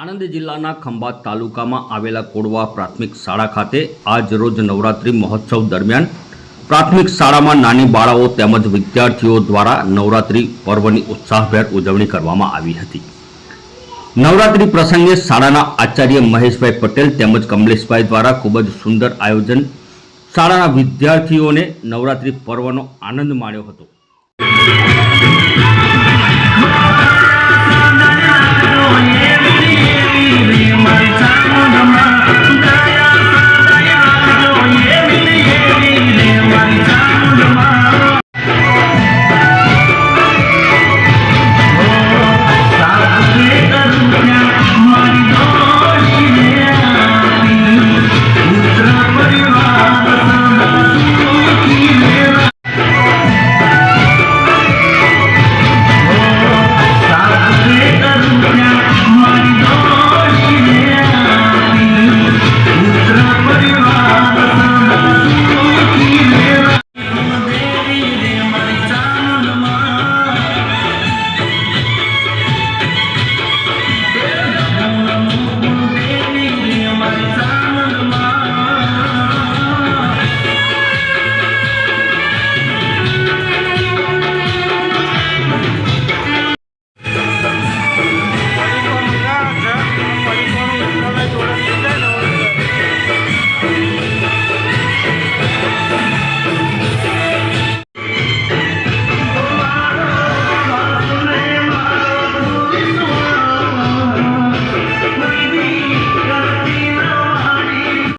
આણંદ જિલ્લાના ખંભાત તાલુકામાં આવેલા કોડવા પ્રાથમિક શાળા ખાતે આજ રોજ નવરાત્રિ મહોત્સવ દરમિયાન પ્રાથમિક શાળામાં નાની બાળાઓ તેમજ વિદ્યાર્થીઓ દ્વારા નવરાત્રિ પર્વની ઉત્સાહભેર ઉજવણી કરવામાં આવી હતી. નવરાત્રિ પ્રસંગે શાળાના આચાર્ય મહેશભાઈ પટેલ તેમજ કમલેશભાઈ દ્વારા ખૂબ જ સુંદર આયોજન શાળાના વિદ્યાર્થીઓને નવરાત્રિ પર્વનો આનંદ માણ્યો હતો.